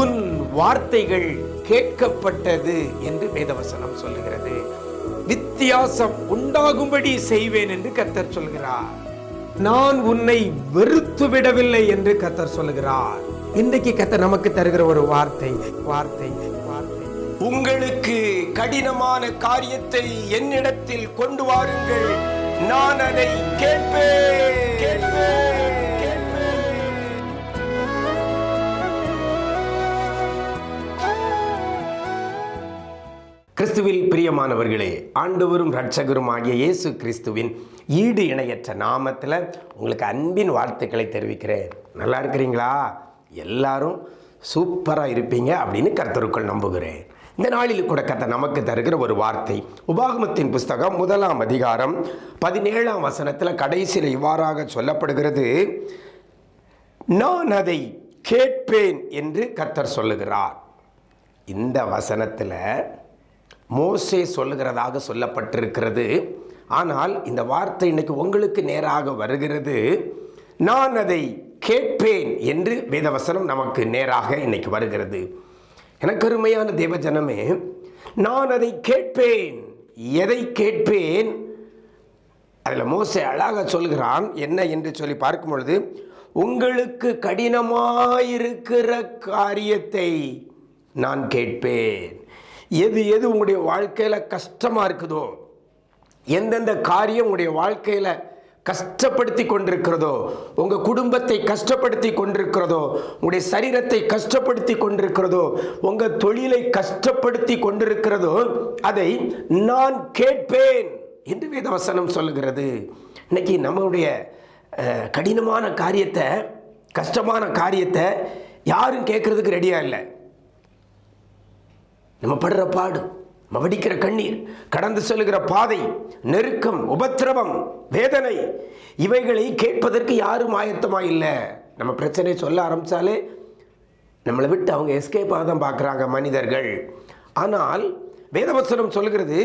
உன் வார்த்தைகள் கேட்கப்பட்டது என்று வேதவசனம் சொல்லுகிறது. வித்தியாசம் உண்டாகும்படி செய்வேன் என்று கத்தர் சொல்கிறார். நான் உன்னை வெறுத்து விடவில்லை என்று கத்தர் சொல்லுகிறார். இன்றைக்கு கத்தர் நமக்கு தருகிற ஒரு வார்த்தை வார்த்தை வார்த்தை. உங்களுக்கு கடினமான காரியத்தை என்னிடத்தில் கொண்டு வாருங்கள். நான் அதை கேட்பேன் கேட்பேன். கிறிஸ்துவில் பிரியமானவர்களே ஆண்டவரும் இரட்சகரும் ஆகிய இயேசு கிறிஸ்துவின் ஈடு இணையற்ற நாமத்தில் உங்களுக்கு அன்பின் வாழ்த்துக்களை தெரிவிக்கிறேன். நல்லா இருக்கிறீங்களா? எல்லாரும் சூப்பராக இருப்பீங்க அப்படின்னு கர்த்தருக்குள் நம்புகிறேன். இந்த நாளில் கூட கத்த நமக்கு தருகிற ஒரு வார்த்தை உபாகமத்தின் புஸ்தகம் முதலாம் அதிகாரம் பதினேழாம் வசனத்தில் கடைசியில் இவ்வாறாக சொல்லப்படுகிறது நான் அதை கேட்பேன் என்று கர்த்தர் சொல்லுகிறார். இந்த வசனத்தில் மோசே சொல்லுகிறதாக சொல்லப்பட்டிருக்கிறது. ஆனால் இந்த வார்த்தை இன்னைக்கு உங்களுக்கு நேராக வருகிறது. நான் அதை கேட்பேன் என்று வேதவசனம் நமக்கு நேராக இன்னைக்கு வருகிறது. எனக்கு அருமையான தேவஜனமே நான் அதை கேட்பேன். எதை கேட்பேன்? அதில் மோசே அழகாக சொல்கிறான் என்ன என்று சொல்லி பார்க்கும் பொழுது உங்களுக்கு கடினமாயிருக்கிற காரியத்தை நான் கேட்பேன். எது எது உங்களுடைய வாழ்க்கையில் கஷ்டமாக இருக்குதோ எந்தெந்த காரியம் உங்களுடைய வாழ்க்கையில் கஷ்டப்படுத்தி கொண்டிருக்கிறதோ உங்கள் குடும்பத்தை கஷ்டப்படுத்தி கொண்டிருக்கிறதோ உங்களுடைய சரீரத்தை கஷ்டப்படுத்தி கொண்டிருக்கிறதோ உங்கள் தொழிலை கஷ்டப்படுத்தி கொண்டிருக்கிறதோ அதை நான் கேட்பேன் என்று வேதவசனம் சொல்லுகிறது. இன்னைக்கு நம்மளுடைய கடினமான காரியத்தை கஷ்டமான காரியத்தை யாரும் கேட்குறதுக்கு ரெடியாக இல்லை. நம்ம படுற பாடு நம்ம வடிக்கிற கண்ணீர் கடந்து செல்கிற பாதை நெருக்கம் உபத்திரவம் வேதனை இவைகளை கேட்பதற்கு யாரும் ஆயத்தமாக இல்லை. நம்ம பிரச்சனை சொல்ல ஆரம்பித்தாலே நம்மளை விட்டு அவங்க எஸ்கேப்பாக தான் பார்க்குறாங்க மனிதர்கள். ஆனால் வேதவசனம் சொல்கிறது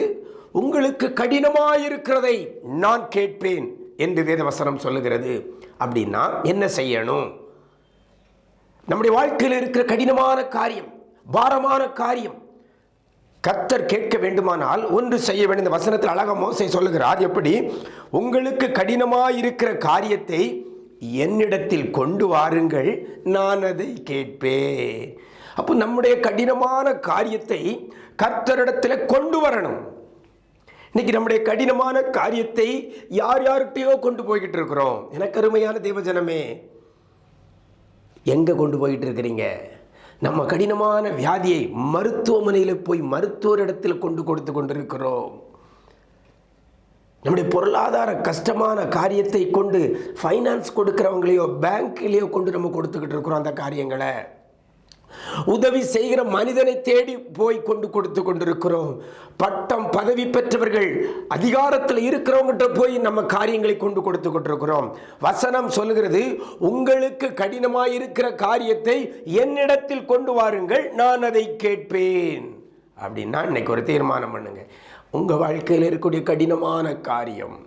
உங்களுக்கு கடினமாயிருக்கிறதை நான் கேட்பேன் என்று வேதவசனம் சொல்லுகிறது. அப்படின்னா என்ன செய்யணும்? நம்முடைய வாழ்க்கையில் இருக்கிற கடினமான காரியம் பாரமான காரியம் கர்த்தர் கேட்க வேண்டுமானால் ஒன்று செய்ய வேண்டும். இந்த வசனத்தில் அழகா மோசை சொல்லுகிறார் எப்படி? உங்களுக்கு கடினமாயிருக்கிற காரியத்தை என்னிடத்தில் கொண்டு வாருங்கள் நான் அதை கேட்பேன். அப்போ நம்முடைய கடினமான காரியத்தை கர்த்தரிடத்தில் கொண்டு வரணும். இன்னைக்கு நம்முடைய கடினமான காரியத்தை யார் யார்கிட்டயோ கொண்டு போய்கிட்டு இருக்கிறோம். எனக்கு அருமையான தேவஜனமே எங்கே கொண்டு போயிட்டு இருக்கிறீங்க? நம்ம கடினமான வியாதியை மருத்துவமனையில் போய் மருத்துவரிடத்தில் கொண்டு கொடுத்து கொண்டிருக்கிறோம். நம்முடைய பொருளாதார கஷ்டமான காரியத்தை கொண்டு ஃபைனான்ஸ் கொடுக்குறவங்களையோ பேங்க்லேயோ கொண்டு நம்ம கொடுத்துக்கிட்டு இருக்கிறோம் அந்த காரியங்களை. உதவி செய்கிற மனிதனை தேடி போய் கொண்டு கொடுத்து கொண்டிருக்கிறோம். பட்டம் பதவி பெற்றவர்கள் அதிகாரத்தில் இருக்கிறவங்ககிட்ட போய் நம்ம காரியங்களை கொண்டு கொடுத்து கொண்டிருக்கிறோம். வசனம் சொல்லுகிறது உங்களுக்கு கடினமாக இருக்கிற காரியத்தை என்னிடத்தில் கொண்டு வாருங்கள் நான் அதை கேட்பேன். அப்படின்னா இன்னைக்கு ஒரு தீர்மானம் பண்ணுங்க. உங்கள் வாழ்க்கையில் இருக்கக்கூடிய கடினமான காரியம்.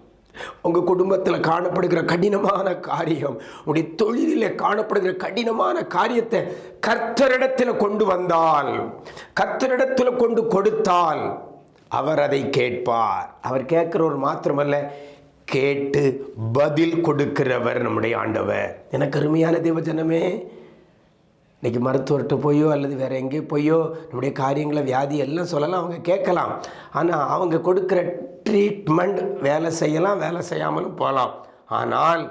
உங்கள் குடும்பத்தில் காணப்படுகிற கடினமான காரியம் உடைய தொழிலில் காணப்படுகிற கடினமான காரியத்தை கர்த்தரிடத்தில் கொண்டு வந்தால் கர்த்தரிடத்தில் கொண்டு கொடுத்தால் அவர் அதை கேட்பார். அவர் கேட்கிறவர் மாத்திரமல்ல கேட்டு பதில் கொடுக்கிறவர் நம்முடைய ஆண்டவர். எனக்கு அருமையான தேவஜனமே இன்றைக்கி மருத்துவர்கிட்ட போயோ அல்லது வேறு எங்கேயோ போயோ நம்முடைய காரியங்களை வியாதி எல்லாம் சொல்லலாம் அவங்க கேட்கலாம். ஆனால் அவங்க கொடுக்குற ட்ரீட்மெண்ட் வேலை செய்யலாம் வேலை செய்யாமலும் போகலாம். ஆனால்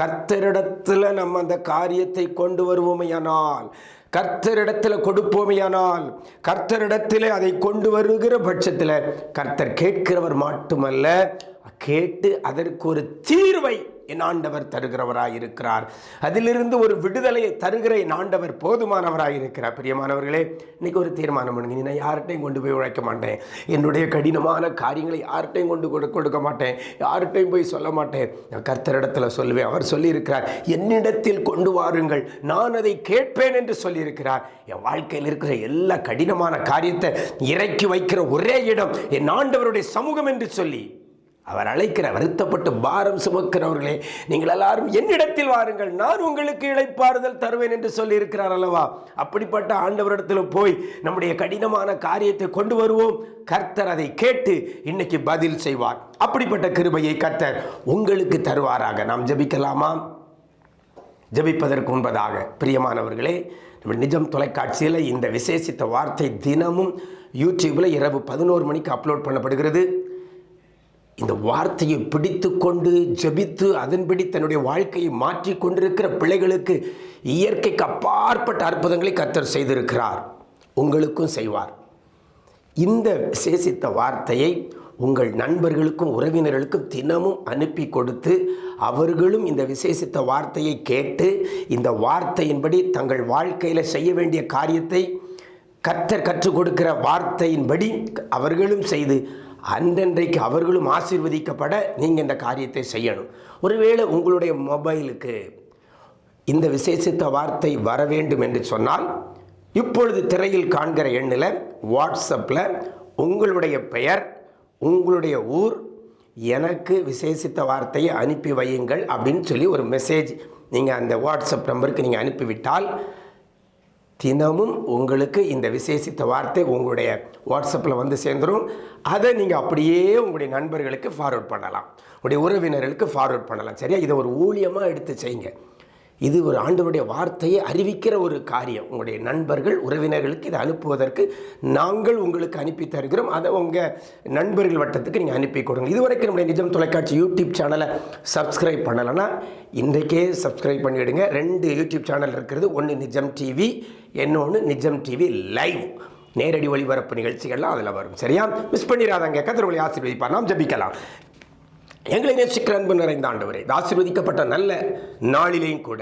கர்த்தரிடத்தில் நம்ம அந்த காரியத்தை கொண்டு வருவோமையானால் கர்த்தரிடத்தில் கொடுப்போமையானால் கர்த்தரிடத்தில் அதை கொண்டு வருகிற பட்சத்தில் கர்த்தர் கேட்கிறவர் மட்டுமல்ல கேட்டு அதற்கு ஒரு தீர்வை என் ஆண்டவர் தருகிறவராய் இருக்கிறார் அதிலிருந்து ஒரு விடுதலையை தருகிற என் ஆண்டவர் போதுமானவராய் இருக்கிறார் பிரியமானவர்களே இன்னைக்கு ஒரு தீர்மானம் பண்ணுங்க. நான் யார்கிட்டையும் கொண்டு போய் உழைக்க மாட்டேன். என்னுடைய கடினமான காரியங்களை யார்கிட்டையும் கொண்டு கொடு- கொடுக்க மாட்டேன். யார்கிட்டையும் போய் சொல்ல மாட்டேன். நான் கர்த்தரிடத்தில் சொல்லுவேன். அவர் சொல்லியிருக்கிறார் என்னிடத்தில் கொண்டு வாருங்கள். நான் அதை கேட்பேன் என்று சொல்லியிருக்கிறார். என் வாழ்க்கையில் இருக்கிற எல்லா கடினமான காரியத்தை இறக்கி வைக்கிற ஒரே இடம் என் ஆண்டவருடைய சமூகம் என்று சொல்லி அவர் அழைக்கிற வருத்தப்பட்டு பாரம் சுமக்கிறவர்களே நீங்கள் எல்லாரும் என்னிடத்தில் வாருங்கள். நான் உங்களுக்கு இழைப்பாறுதல் தருவேன் என்று சொல்லி இருக்கிறார் அல்லவா? அப்படிப்பட்ட ஆண்டவரிடத்தில் போய் நம்முடைய கடினமான காரியத்தை கொண்டு வருவோம். கர்த்தர் அதை கேட்டு இன்னைக்கு பதில் செய்வார். அப்படிப்பட்ட கிருபையை கர்த்தர் உங்களுக்கு தருவாராக. நாம் ஜபிக்கலாமா? ஜெபிப்பதற்கு முன்பதாக பிரியமானவர்களே நம்ம நிஜம் தொலைக்காட்சியில் இந்த விசேஷித்த வார்த்தை தினமும் யூடியூப்பில் இரவு பதினோரு மணிக்கு அப்லோட் பண்ணப்படுகிறது. இந்த வார்த்தையை பிடித்து கொண்டு ஜெபித்து அதன்படி தன்னுடைய வாழ்க்கையை மாற்றி கொண்டிருக்கிற பிள்ளைகளுக்கு இயற்கைக்கு அப்பாற்பட்ட அற்புதங்களை கத்தர் செய்திருக்கிறார். உங்களுக்கும் செய்வார். இந்த விசேஷித்த வார்த்தையை உங்கள் நண்பர்களுக்கும் உறவினர்களுக்கும் தினமும் அனுப்பி கொடுத்து அவர்களும் இந்த விசேஷித்த வார்த்தையை கேட்டு இந்த வார்த்தையின்படி தங்கள் வாழ்க்கையில் செய்ய வேண்டிய காரியத்தை கத்தர் கற்றுக் கொடுக்கிற வார்த்தையின்படி அவர்களும் செய்து அன்றன்றைக்கு அவர்களும் ஆசிர்வதிக்கப்பட நீங்கள் இந்த காரியத்தை செய்யணும். ஒருவேளை உங்களுடைய மொபைலுக்கு இந்த விசேஷித்த வார்த்தை வர வேண்டும் என்று சொன்னால் இப்பொழுது திரையில் காண்கிற எண்ணில் வாட்ஸ்அப்பில் உங்களுடைய பெயர் உங்களுடைய ஊர் எனக்கு விசேஷித்த வார்த்தையை அனுப்பி வையுங்கள் அப்படின்னு சொல்லி ஒரு மெசேஜ் நீங்கள் அந்த வாட்ஸ்அப் நம்பருக்கு நீங்கள் அனுப்பிவிட்டால் தினமும் உங்களுக்கு இந்த விசேஷித்த வார்த்தை உங்களுடைய வாட்ஸ்அப்பில் வந்து சேர்ந்துடும் அதை நீங்கள் அப்படியே உங்களுடைய நண்பர்களுக்கு ஃபார்வர்ட் பண்ணலாம். உங்களுடைய உறவினர்களுக்கு ஃபார்வர்ட் பண்ணலாம். சரியா? இதை ஒரு ஊழியமாக எடுத்து செய்யுங்க. இது ஒரு ஆண்டவருடைய வார்த்தையை அறிவிக்கிற ஒரு காரியம். உங்களுடைய நண்பர்கள் உறவினர்களுக்கு இதை அனுப்புவதற்கு நாங்கள் உங்களுக்கு அனுப்பி தருகிறோம். அதை உங்கள் நண்பர்கள் வட்டத்துக்கு நீங்கள் அனுப்பி கொடுங்க. இதுவரைக்கும் நம்முடைய நிஜம் தொலைக்காட்சி யூடியூப் சேனலை சப்ஸ்கிரைப் பண்ணலைன்னா இன்றைக்கே சப்ஸ்கிரைப் பண்ணிவிடுங்க ரெண்டு யூடியூப் சேனல் இருக்கிறது. ஒன்று நிஜம் டிவி இன்னொன்று நிஜம் டிவி லைவ். நேரடி ஒளிபரப்பு நிகழ்ச்சிகள்லாம் அதில் வரும். சரியா? மிஸ் பண்ணிடாதாங்க கதிர் ஒளி ஆசீர்வதிப்பார். நாம் ஜபிக்கலாம். எங்களை நேசிக்கிற அன்பு நிறைந்த ஆண்டவரே ஆசீர்வதிக்கப்பட்ட நல்ல நாளிலேயும் கூட.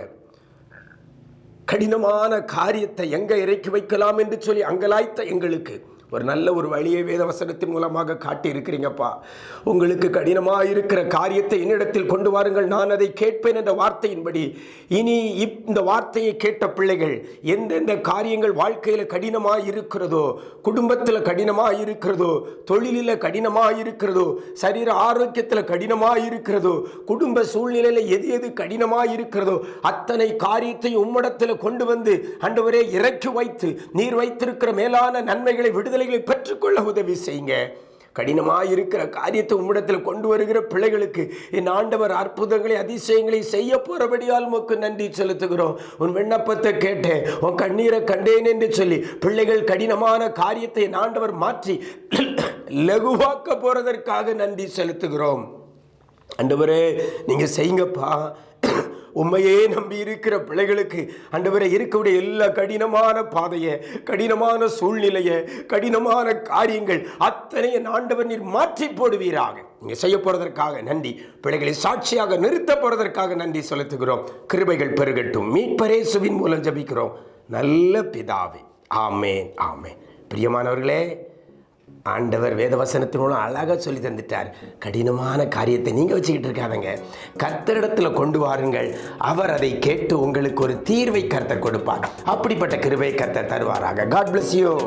கடினமான காரியத்தை எங்கே இறக்கி வைக்கலாம் என்று சொல்லி அங்கலாய்த்த எங்களுக்கு ஒரு நல்ல ஒரு வழியை வேதவசனத்தின் மூலமாக காட்டி இருக்கிறீங்கப்பா உங்களுக்கு கடினமாக இருக்கிற காரியத்தை என்னிடத்தில் கொண்டு வாருங்கள். நான் அதை கேட்பேன் என்ற வார்த்தையின்படி இனி இப் இந்த வார்த்தையை கேட்ட பிள்ளைகள் எந்தெந்த காரியங்கள் வாழ்க்கையில் கடினமாக இருக்கிறதோ குடும்பத்தில் கடினமாக இருக்கிறதோ தொழிலில் கடினமாக இருக்கிறதோ சரீர ஆரோக்கியத்தில் கடினமாக இருக்கிறதோ குடும்ப சூழ்நிலையில் எது எது கடினமாக இருக்கிறதோ அத்தனை காரியத்தை உம்மிடத்தில் கொண்டு வந்து அண்டவரே இறக்கி வைத்து நீர் வைத்திருக்கிற மேலான நன்மைகளை விடுதலைகளை பெற்றுக்கொள்ள உதவி செய்யுங்க. கடினமாக இருக்கிற காரியத்தை உம்மிடத்தில் கொண்டு வருகிற பிள்ளைகளுக்கு என் ஆண்டவர் அற்புதங்களை அதிசயங்களை செய்ய போறபடியால் உமக்கு நன்றி செலுத்துகிறோம். உன் விண்ணப்பத்தை கேட்டேன் உன் கண்ணீரை கண்டேன் என்று சொல்லி பிள்ளைகள் கடினமான காரியத்தை என் ஆண்டவர் மாற்றி லகுவாக்க போறதற்காக நன்றி செலுத்துகிறோம். அண்டவரே நீங்க செய்யுங்கப்பா. உண்மையே நம்பி இருக்கிற பிள்ளைகளுக்கு அண்டவரை இருக்கக்கூடிய எல்லா கடினமான பாதையை கடினமான சூழ்நிலையை கடினமான காரியங்கள் அத்தனையை ஆண்டவர் நீர் மாற்றி போடுவீராக. நீங்கள் செய்ய போகிறதற்காக நன்றி. பிள்ளைகளை சாட்சியாக நிறுத்த போகிறதற்காக நன்றி செலுத்துகிறோம். கிருபைகள் பெருகட்டும். மீட்பரேசுவின் மூலம் ஜபிக்கிறோம். நல்ல பிதாவே. ஆமேன் ஆமேன். பிரியமானவர்களே ஆண்டவர் வேதவசனத்தின் மூலம் அழகாக சொல்லி தந்துட்டார். கடினமான காரியத்தை நீங்கள் வச்சுக்கிட்டு இருக்காதங்க. கர்த்தரிடத்தில் கொண்டு வாருங்கள். அவர் அதை கேட்டு உங்களுக்கு ஒரு தீர்வை கர்த்தர் கொடுப்பார். அப்படிப்பட்ட கிருபை கர்த்தர் தருவாராக. God bless you